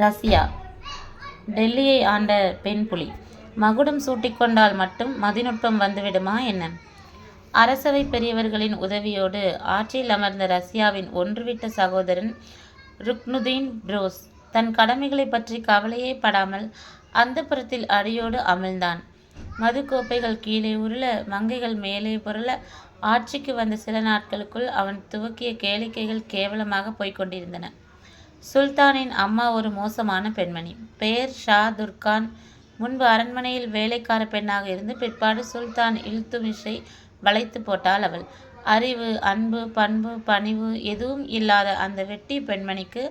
Russia. டெல்லியை ஆண்ட பெண் புலி. மகுடம் சூட்டிக்கொண்டால் மட்டும் மதிநுட்பம் வந்துவிடுமா என்ன? அரசவை பெரியவர்களின் உதவியோடு ஆட்சியில் அமர்ந்த ரஷ்யாவின் ஒன்றுவிட்ட சகோதரன் ருக்னுதீன் ப்ரோஸ் தன் கடமைகளை பற்றி கவலையே படாமல் அந்தப்புறத்தில் அடியோடு அமிழ்ந்தான். மதுக்கோப்பைகள் கீழே உருள மங்கைகள் மேலே புரள ஆட்சிக்கு வந்த சில நாட்களுக்குள் அவன் துவக்கிய கேளிக்கைகள் கேவலமாக போய்க் கொண்டிருந்தன. சுல்தானின் அம்மா ஒரு மோசமான பெண்மணி. பெயர் ஷா துர்கான். முன்பு அரண்மனையில் வேலைக்கார பெண்ணாக இருந்து பிற்பாடு சுல்தான் இல்துமிஷை வளைத்து போட்டாள் அவள். அறிவு அன்பு பண்பு பணிவு எதுவும் இல்லாத அந்த வெட்டி பெண்மணிக்கு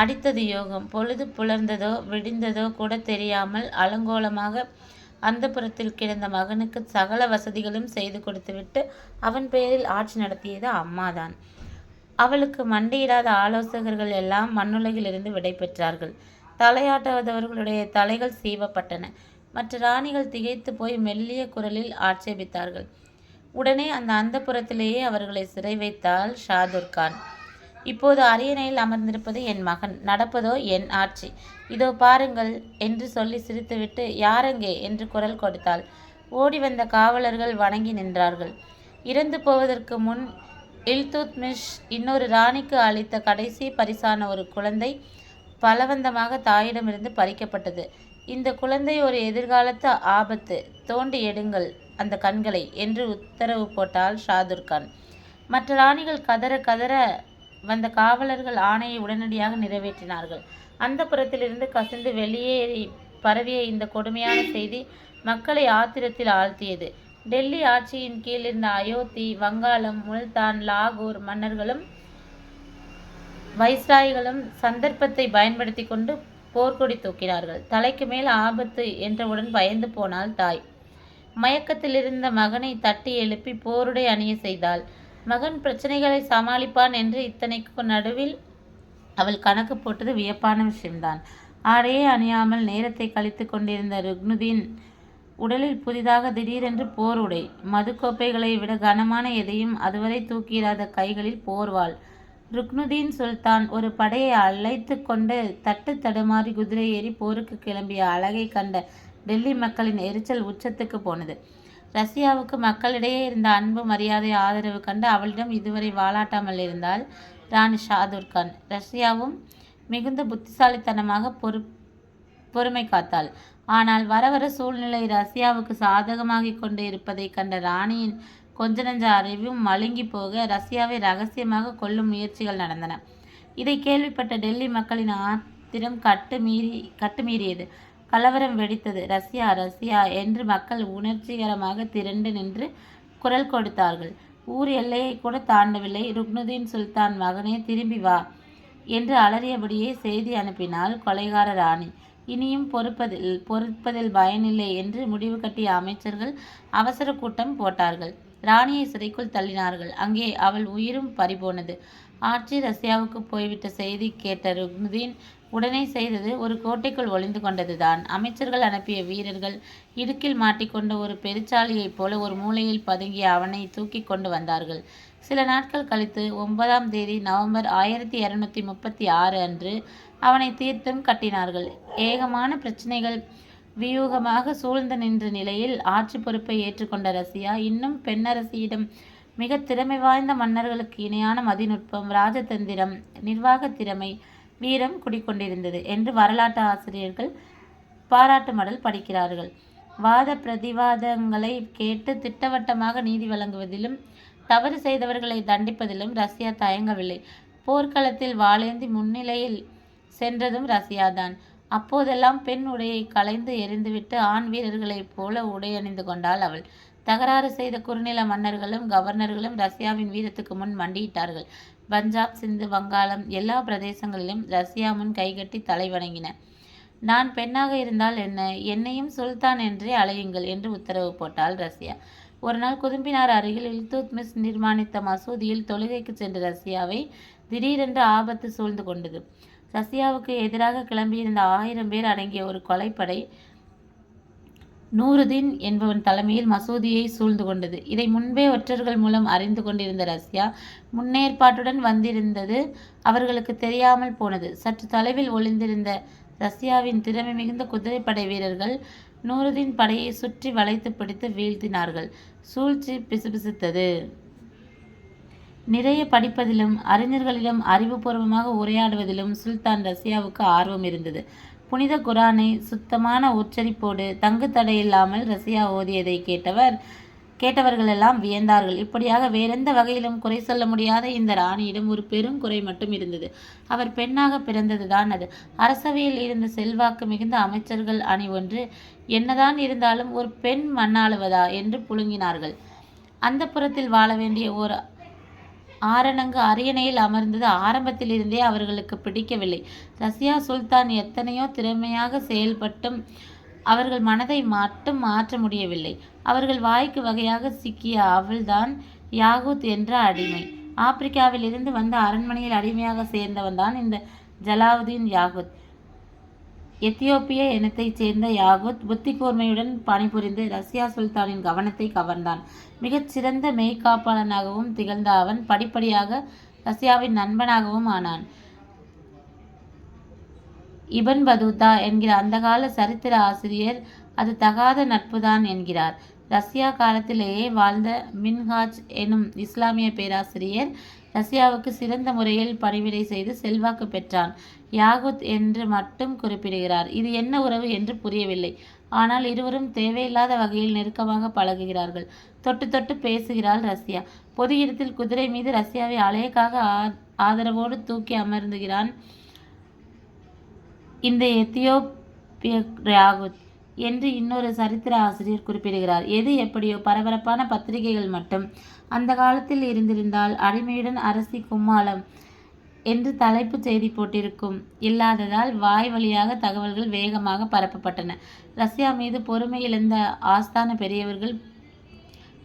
அடித்தது யோகம். பொழுது புலர்ந்ததோ விடிந்ததோ கூட தெரியாமல் அலங்கோலமாக அந்தப்புறத்தில் கிடந்த மகனுக்கு சகல வசதிகளும் செய்து கொடுத்துவிட்டு அவன் பெயரில் ஆட்சி நடத்தியது அம்மாதான். அவளுக்கு மண்டியிடாத ஆலோசகர்கள் எல்லாம் மண்ணுலகிலிருந்து விடை பெற்றார்கள் தலையாட்டாதவர்களுடைய தலைகள் சீவப்பட்டன. மற்ற ராணிகள் திகைத்து போய் மெல்லிய குரலில் ஆட்சேபித்தார்கள். உடனே அந்த அந்தப்புறத்திலேயே அவர்களை சிறை வைத்தாள் ஷாதுர்கான் இப்போது அரியணையில் அமர்ந்திருப்பது என் மகன். நடப்பதோ என் ஆட்சி. இதோ பாருங்கள் என்று சொல்லி சிரித்துவிட்டு யாரெங்கே? என்று குரல் கொடுத்தாள். ஓடி வந்த காவலர்கள் வணங்கி நின்றார்கள். இறந்து போவதற்கு முன் இல்துத்மிஷ் இன்னொரு ராணிக்கு அளித்த கடைசி பரிசான ஒரு குழந்தை பலவந்தமாக தாயிடமிருந்து பறிக்கப்பட்டது. இந்த குழந்தை ஒரு எதிர்காலத்து ஆபத்து. தோண்டி எடுங்கள் அந்த கண்களை என்று உத்தரவு போட்டாள் ஷாதுர்கான் மற்ற ராணிகள் கதற கதற வந்த காவலர்கள் ஆணையை உடனடியாக நிறைவேற்றினார்கள். அந்த புறத்திலிருந்து கசிந்து வெளியேறி பரவிய இந்த கொடுமையான செய்தி மக்களை ஆத்திரத்தில் ஆழ்த்தியது. டெல்லி ஆட்சியின் கீழ் இருந்த அயோத்தி வங்காளம் முல்தான் லாகூர் மன்னர்களும் வைஸ்ராய்களும் சந்தர்ப்பத்தை பயன்படுத்தி கொண்டு போர்க்கொடி தூக்கினார்கள். தலைக்கு மேல் ஆபத்து என்றவுடன் பயந்து போனாள் தாய். மயக்கத்தில் இருந்த மகனை தட்டி எழுப்பி போருடை அணிய செய்தாள். மகன் பிரச்சனைகளை சமாளிப்பான் என்று இத்தனைக்கு நடுவில் அவள் கணக்கு போட்டது வியப்பான விஷயம்தான். ஆடையே அணியாமல் நேரத்தை கழித்து கொண்டிருந்த ருக்னுதீன் உடலில் புதிதாக திடீரென்று போர் உடை. மதுக்கோப்பைகளை விட கனமான எதையும் அதுவரை தூக்கிடாத கைகளில் போர்வாள் ருக்னுதீன் சுல்தான் ஒரு படையை அழைத்து கொண்டு தட்டு தடுமாறி குதிரை ஏறி போருக்கு கிளம்பிய அழகை கண்ட டெல்லி மக்களின் எரிச்சல் உச்சத்துக்கு போனது. ரஷ்யாவுக்கு மக்களிடையே இருந்த அன்பு மரியாதை ஆதரவு கண்டு அவளிடம் இதுவரை வாலாட்டாமல் இருந்தால் ராணி ஷாதுர்கான் ரஷ்யாவும் மிகுந்த புத்திசாலித்தனமாக பொறு பொறுமை காத்தாள். ஆனால் வர வர சூழ்நிலை ரஷ்யாவுக்கு சாதகமாகிக் கொண்டு இருப்பதை கண்ட ராணியின் கொஞ்ச நஞ்ச அறிவும் மழுங்கி போக ரஷ்யாவை ரகசியமாக கொல்லும் முயற்சிகள் நடந்தன. இதை கேள்விப்பட்ட டெல்லி மக்களின் ஆத்திரம் கட்டுமீறி கட்டுமீறியது கலவரம் வெடித்தது. ரஷ்யா ரஷ்யா என்று மக்கள் உணர்ச்சிகரமாக திரண்டு நின்று குரல் கொடுத்தார்கள். ஊர் எல்லையை கூட தாண்டவில்லை. ருக்னுதீன் சுல்தான் மகனே திரும்பி வா என்று அலறியபடியே செய்தி அனுப்பினாள் கொலைகார ராணி. இனியும் பொறுப்பதில் பொறுப்பதில் பயனில்லை என்று முடிவு கட்டிய அமைச்சர்கள் அவசர கூட்டம் போட்டார்கள். ராணியை சிறைக்குள் தள்ளினார்கள். அங்கே அவள் உயிரும் பறிபோனது. ஆட்சி ரஷ்யாவுக்கு போய்விட்ட செய்தி கேட்ட ருக்னுதீன் உடனே செய்தது ஒரு கோட்டைக்குள் ஒளிந்து கொண்டதுதான். அமைச்சர்கள் அனுப்பிய வீரர்கள் இடுக்கில் மாட்டிக்கொண்ட ஒரு பெருச்சாலியைப் போல ஒரு மூலையில் பதுங்கிய அவனை தூக்கி கொண்டு வந்தார்கள். சில நாட்கள் கழித்து ஒன்பதாம் தேதி நவம்பர் ஆயிரத்தி இருநூத்தி முப்பத்தி ஆறு அன்று அவனை தீர்த்தும் கட்டினார்கள். ஏகமான பிரச்சனைகள் வியூகமாக சூழ்ந்து நின்ற நிலையில் ஆட்சி பொறுப்பை ஏற்றுக்கொண்ட ரசியா இன்னும் பெண்ணரசியிடம் மிக திறமை வாய்ந்த மன்னர்களுக்கு இணையான மதிநுட்பம் ராஜதந்திரம் நிர்வாக திறமை வீரம் குடிக்கொண்டிருந்தது என்று வரலாற்று ஆசிரியர்கள் பாராட்டு மடல் படிக்கிறார்கள். வாத பிரதிவாதங்களை கேட்டு திட்டவட்டமாக நீதி வழங்குவதிலும் தவறு செய்தவர்களை தண்டிப்பதிலும் ரஷ்யா தயங்கவில்லை. போர்க்களத்தில் வாளேந்தி முன்னிலையில் சென்றதும் ரசியாதான். அப்போதெல்லாம் பெண் உடையை களைந்து எறிந்துவிட்டு ஆண் வீரர்களைப் போல உடை அணிந்து கொண்டாள் அவள். தகராறு செய்த குறுநில மன்னர்களும் கவர்னர்களும் ரஷ்யாவின் வீரத்துக்கு முன் மண்டியிட்டார்கள். பஞ்சாப் சிந்து வங்காளம் எல்லா பிரதேசங்களிலும் ரஷ்யா முன் கைகட்டி தலை வணங்கின. நான் பெண்ணாக இருந்தால் என்ன? என்னையும் சுல்தான் என்றே அழையுங்கள் என்று உத்தரவு போட்டாள் ரஷ்யா ஒரு நாள் குதும்பினார் அருகில் இல்துத்மிஸ் நிர்மாணித்த மசூதியில் தொழுகைக்கு சென்ற ரஷ்யாவை திடீரென்று ஆபத்து சூழ்ந்து கொண்டது. ரஷ்யாவுக்கு எதிராக கிளம்பியிருந்த ஆயிரம் பேர் அடங்கிய ஒரு கொலைப்படை நூருதீன் என்பவன் தலைமையில் மசூதியை சூழ்ந்து கொண்டது. இதை முன்பே ஒற்றர்கள் மூலம் அறிந்து கொண்டிருந்த ரஷ்யா முன்னேற்பாட்டுடன் வந்திருந்தது அவர்களுக்கு தெரியாமல் போனது. சற்று தொலைவில் ஒளிந்திருந்த ரஷ்யாவின் திறமை மிகுந்த குதிரைப்படை வீரர்கள் நூருதீன் படையை சுற்றி வளைத்துப் பிடித்து வீழ்த்தினார்கள். சூழ்ச்சி பிசுபிசுத்தது. நிறைய படிப்பதிலும் அறிஞர்களிடம் அறிவுபூர்வமாக உரையாடுவதிலும் சுல்தான் ரஷ்யாவுக்கு ஆர்வம் இருந்தது. புனித குரானை சுத்தமான உச்சரிப்போடு தங்குதடையில்லாமல் ரஷ்யா ஓதியதைக் கேட்டவர் கேட்டவர்களெல்லாம் வியந்தார்கள். இப்படியாக வேறெந்த வகையிலும் குறை சொல்ல முடியாத இந்த ராணியிடம் ஒரு பெரும் குறை மட்டும் இருந்தது. அவர் பெண்ணாகப் பிறந்ததுதான் அது. அரசவையில் இருந்த செல்வாக்கு மிகுந்த அமைச்சர்கள் அணி ஒன்று என்னதான் இருந்தாலும் ஒரு பெண் மண்ணாளுவதா? என்று புழுங்கினார்கள். அந்தப்புரத்தில் வாழ வேண்டிய ஓர் ஆரணங்கு அரியணையில் அமர்ந்தது ஆரம்பத்திலிருந்தே அவர்களுக்கு பிடிக்கவில்லை. ரஷ்யா சுல்தான் எத்தனையோ திறமையாக செயல்பட்டும் அவர்கள் மனதை மட்டும் மாற்ற முடியவில்லை. அவர்கள் வாய்க்கு வகையாக சிக்கிய அவள்தான் யாகூத் என்ற அடிமை. ஆப்பிரிக்காவிலிருந்து வந்து அரண்மனையில் அடிமையாக சேர்ந்தவன் தான் இந்த ஜலாவுதீன் யாகூத். எத்தியோப்பிய இனத்தைச் சேர்ந்த யாகூத் புத்திக்கூர்மையுடன் பணிபுரிந்து ரஷ்யா சுல்தானின் கவனத்தை கவர்ந்தான். மிகச் சிறந்த மெய்காப்பாளனாகவும் திகழ்ந்த அவன் படிப்படியாக ரஷ்யாவின் நண்பனாகவும் ஆனான். இபன் பதூதா என்கிற அந்தகால சரித்திர ஆசிரியர் அது தகாத நட்புதான் என்கிறார். ரஷ்யா காலத்திலேயே வாழ்ந்த மின்ஹாஜ் எனும் இஸ்லாமிய பேராசிரியர் ரஷ்யாவுக்கு சிறந்த முறையில் பணிவிடை செய்து செல்வாக்கு பெற்றான். யாகூத் என்று மட்டும் குறிப்பிடுகிறார். இது என்ன உறவு என்று புரியவில்லை. ஆனால் இருவரும் தேவையில்லாத வகையில் நெருக்கமாக பழகுகிறார்கள். தொட்டு தொட்டு பேசுகிறாள் ரஷ்யா. பொது இடத்தில் குதிரை மீது ரஷ்யாவை அலையக்காக ஆதரவோடு தூக்கி அமர்ந்துகிறான் இந்த எத்தியோப்பிய யாகுத் என்று இன்னொரு சரித்திர ஆசிரியர் குறிப்பிடுகிறார். எது எப்படியோ பரபரப்பான பத்திரிகைகள் மட்டும் அந்த காலத்தில் இருந்திருந்தால் அடிமையுடன் அரசி கும்மாளம் என்று தலைப்புச் செய்தி போட்டிருக்கும். இல்லாததால் வாய் வழியாக தகவல்கள் வேகமாக பரப்பப்பட்டன. ரஷ்யா மீது பொறுமை இழந்த ஆஸ்தான பெரியவர்கள்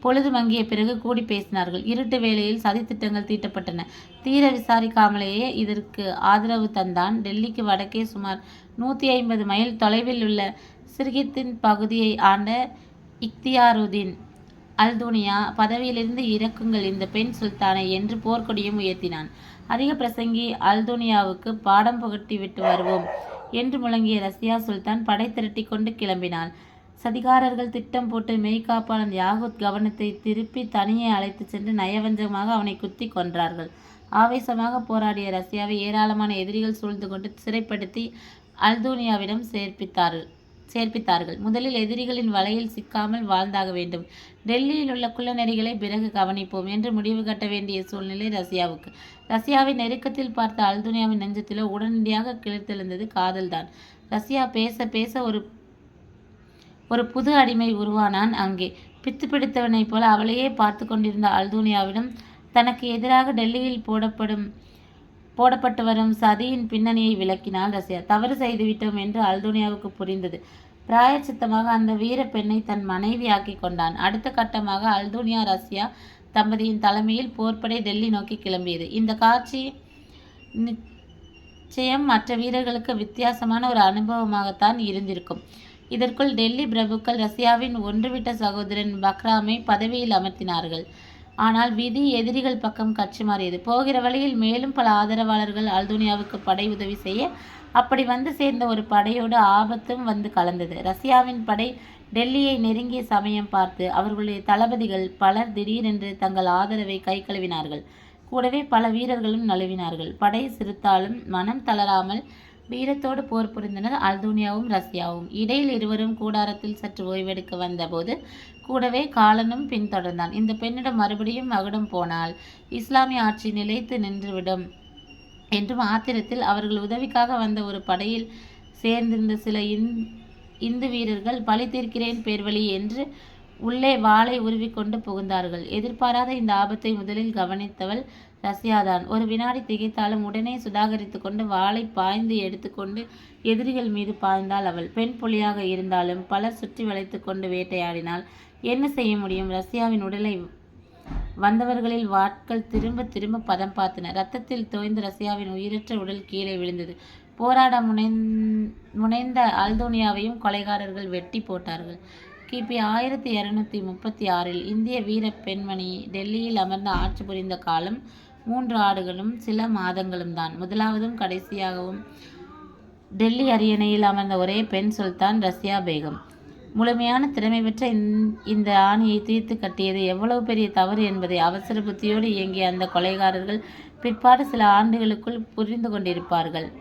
பொழுது மங்கிய பிறகு கூடி பேசினார்கள். இருட்டு வேளையில் சதித்திட்டங்கள் தீட்டப்பட்டன. தீர விசாரிக்காமலேயே இதற்கு ஆதரவு தந்தான் டெல்லிக்கு வடக்கே சுமார் நூற்றி ஐம்பது மைல் தொலைவில் உள்ள சிர்கித்தின் பகுதியை ஆண்ட இக்தியாருதீன் அல்துனியா பதவியிலிருந்து இறக்குங்கள் இந்த பெண் சுல்தானை என்று போர்க்கொடியும் உயர்த்தினான். அதிக பிரசங்கி அல்துனியாவுக்கு பாடம் புகட்டி விட்டு வருவோம் என்று முழங்கிய ரஷ்யா சுல்தான் படை திரட்டிக் கொண்டு கிளம்பினாள். சதிகாரர்கள் திட்டம் போட்டு மெய்காப்பாளன் யாகூத் கவனத்தை திருப்பி தனியே அழைத்துச் சென்று நயவஞ்சகமாக அவனை குத்திக் கொன்றார்கள். ஆவேசமாக போராடிய ரஷ்யாவை ஏராளமான எதிரிகள் சூழ்ந்து கொண்டு சிறைப்படுத்தி அல்தூனியாவிடம் சேர்ப்பித்தார்கள். சேர்ப்பித்தார்கள் முதலில் எதிரிகளின் வலையில் சிக்காமல் வாழ்ந்தாக வேண்டும். டெல்லியில் உள்ள குள்ளநெறிகளை பிறகு கவனிப்போம் என்று முடிவு கட்ட வேண்டிய சூழ்நிலை ரஷ்யாவுக்கு. ரஷ்யாவை நெருக்கத்தில் பார்த்த அல்துனியாவின் நெஞ்சத்திலோ உடனடியாக கிளர்ந்தெழுந்தது காதல்தான். ரஷ்யா பேச பேச ஒரு ஒரு புது அடிமை உருவானான் அங்கே. பித்து பிடித்தவனைப் போல அவளையே பார்த்து கொண்டிருந்த அல்துனியாவிடம் தனக்கு எதிராக டெல்லியில் போடப்படும் போடப்பட்டு வரும் சதியின் பின்னணியை விளக்கினாள் ரஷ்யா. தவறு செய்துவிட்டோம் என்று அல்துனியாவுக்கு புரிந்தது. பிராயச்சித்தமாக அந்த வீர பெண்ணை தன் மனைவியாக்கி கொண்டான். அடுத்த கட்டமாக அல்துனியா ரஷ்யா தம்பதியின் தலைமையில் போர்ப்படை டெல்லி நோக்கி கிளம்பியது. இந்த காட்சி நிச்சயம் மற்ற வீரர்களுக்கு வித்தியாசமான ஒரு அனுபவமாகத்தான் இருந்திருக்கும். இதற்குள் டெல்லி பிரபுக்கள் ரஷ்யாவின் ஒன்றுவிட்ட சகோதரன் பக்ராமை பதவியில் அமர்த்தினார்கள். ஆனால் விதி எதிரிகள் பக்கம் கட்சி மாறியது. போகிற வழியில் மேலும் பல ஆதரவாளர்கள் அல்துனியாவுக்கு படை உதவி செய்ய அப்படி வந்து சேர்ந்த ஒரு படையோடு ஆபத்தும் வந்து கலந்தது. ரஷ்யாவின் படை டெல்லியை நெருங்கிய சமயம் பார்த்து அவர்களுடைய தளபதிகள் பலர் திடீரென்று தங்கள் ஆதரவை கை கழுவினார்கள் கூடவே பல வீரர்களும் நழுவினார்கள். படை சிறுத்தாலும் மனம் தளராமல் வீரத்தோடு போர் புரிந்தனர் அல்துனியாவும் ரஷ்யாவும். இடையில் இருவரும் கூடாரத்தில் சற்று ஓய்வெடுக்க வந்த போது கூடவே காலனும் பின்தொடர்ந்தான் இந்த பெண்ணிடம் மறுபடியும் மகுடம் போனால் இஸ்லாமிய ஆட்சி நிலைத்து நின்றுவிடும் என்றும் ஆத்திரத்தில் அவர்கள் உதவிக்காக வந்த ஒரு படையில் சேர்ந்திருந்த சில இந்து வீரர்கள் பழி தீர்க்கிறேன் பேர்வழி என்று உள்ளே வாளை உருவிக்கொண்டு புகுந்தார்கள். எதிர்பாராத இந்த ஆபத்தை முதலில் கவனித்தவள் ரஷ்யாதான். ஒரு வினாடி திகைத்தாலும் உடனே சுதாகரித்து கொண்டு வாளை பாய்ந்து எடுத்துக்கொண்டு எதிரிகள் மீது பாய்ந்தாள் அவள். பெண் புலியாக இருந்தாலும் பலர் சுற்றி வளைத்து கொண்டு வேட்டையாடினால் என்ன செய்ய முடியும்? ரஷ்யாவின் உடலை வந்தவர்களில் வாட்கள் திரும்ப திரும்ப பதம் பார்த்தன. ரத்தத்தில் தோய்ந்து ரஷ்யாவின் உயிரற்ற உடல் கீழே விழுந்தது. போராட முனைந்த அல்தோனியாவையும் கொலைகாரர்கள் வெட்டி போட்டார்கள். கிபி ஆயிரத்தி இரநூத்தி முப்பத்தி ஆறில் இந்திய வீர பெண்மணி டெல்லியில் அமர்ந்து ஆட்சி புரிந்த காலம் மூன்று ஆடுகளும் சில மாதங்களும் தான். முதலாவதும் கடைசியாகவும் டெல்லி அரியணையில் அமர்ந்த ஒரே பெண் சுல்தான் ரஷ்யா பேகம். முழுமையான திறமை பெற்ற இந்த- இந்த ஆணியை தீர்த்து கட்டியது எவ்வளவு பெரிய தவறு என்பதை அவசர புத்தியோடு இயங்கிய அந்த கொலைகாரர்கள் பிற்பாடு சில ஆண்டுகளுக்குள் புரிந்து கொண்டிருப்பார்கள்.